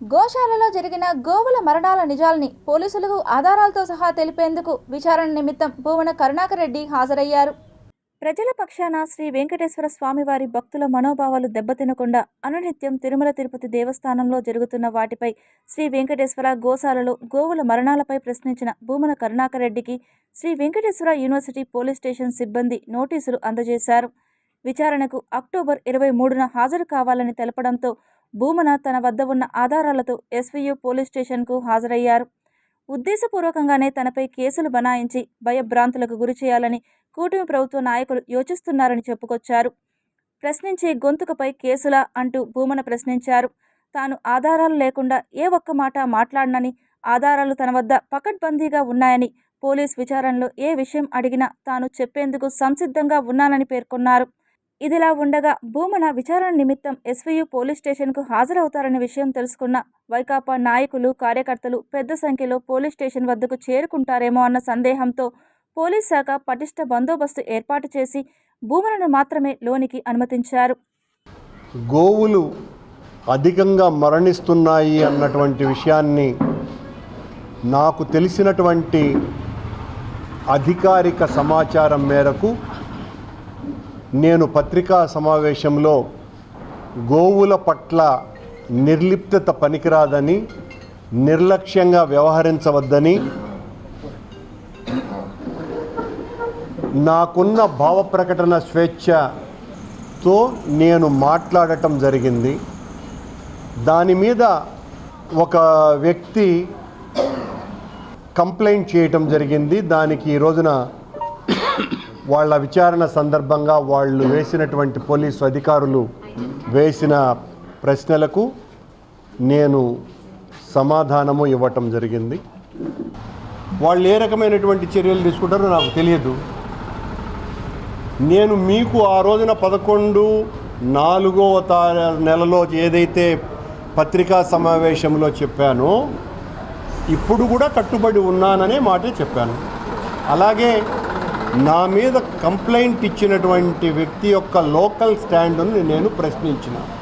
గోశాలలో జరిగిన గోవుల మరణాల నిజాల్ని పోలీసులకు ఆధారాలతో సహా తెలిపేందుకు విచారణ నిమిత్తం భువన కరుణాకర్ రెడ్డి హాజరయ్యారు. ప్రజల పక్షాన శ్రీ వెంకటేశ్వర స్వామివారి భక్తుల మనోభావాలు దెబ్బతినకుండా అనునిత్యం తిరుమల తిరుపతి దేవస్థానంలో జరుగుతున్న వాటిపై శ్రీ వెంకటేశ్వర గోశాలలో గోవుల మరణాలపై ప్రశ్నించిన భూమన కరుణాకర్ రెడ్డికి Sri Venkateswara university police station సిబ్బంది నోటీసులు అందజేశారు. విచారణకు అక్టోబర్ ఇరవై మూడున హాజరు కావాలని తెలపడంతో భూమన తన వద్ద ఉన్న ఆధారాలతో ఎస్వీయు పోలీస్ స్టేషన్కు హాజరయ్యారు. ఉద్దేశపూర్వకంగానే తనపై కేసులు బనాయించి భయభ్రాంతులకు గురి చేయాలని కూటమి ప్రభుత్వ నాయకులు యోచిస్తున్నారని చెప్పుకొచ్చారు. ప్రశ్నించే గొంతుకపై కేసులా అంటూ భూమన ప్రశ్నించారు. తాను ఆధారాలు లేకుండా ఏ ఒక్క మాట మాట్లాడనని ఆధారాలు తన వద్ద పకడ్బందీగా ఉన్నాయని పోలీస్ విచారణలో ఏ విషయం అడిగినా తాను చెప్పేందుకు సంసిద్ధంగా ఉన్నానని పేర్కొన్నారు. ఇదిలా ఉండగా భూమన విచారణ నిమిత్తం ఎస్వీయు పోలీస్ స్టేషన్కు హాజరవుతారనే విషయం తెలుసుకున్న వైకాపా నాయకులు కార్యకర్తలు పెద్ద సంఖ్యలో పోలీస్ స్టేషన్ వద్దకు చేరుకుంటారేమో అన్న సందేహంతో పోలీస్ శాఖ పటిష్ట బందోబస్తు ఏర్పాటు చేసి భూమనను మాత్రమే లోనికి అనుమతించారు. గోవులు అధికంగా మరణిస్తున్నాయి అన్నటువంటి విషయాన్ని నాకు తెలిసినటువంటి అధికారిక సమాచారం మేరకు నేను పత్రికా సమావేశంలో గోవుల పట్ల నిర్లిప్తత పనికిరాదని నిర్లక్ష్యంగా వ్యవహరించవద్దని నాకున్న భావ ప్రకటన స్వేచ్ఛతో నేను మాట్లాడటం జరిగింది. దాని మీద ఒక వ్యక్తి కంప్లైంట్ చేయటం జరిగింది. దానికి ఈ రోజున వాళ్ళ విచారణ సందర్భంగా వాళ్ళు వేసినటువంటి పోలీసు అధికారులు వేసిన ప్రశ్నలకు నేను సమాధానము ఇవ్వటం జరిగింది. వాళ్ళు ఏ రకమైనటువంటి చర్యలు తీసుకుంటారో నాకు తెలియదు. నేను మీకు ఆ రోజున పదకొండు నాలుగవ తా నెలలో ఏదైతే పత్రికా సమావేశంలో చెప్పానో ఇప్పుడు కూడా కట్టుబడి ఉన్నాననే మాటే చెప్పాను. అలాగే నా మీద కంప్లైంట్ ఇచ్చినటువంటి వ్యక్తి యొక్క లోకల్ స్టాండ్ను నేను ప్రశ్నించిన.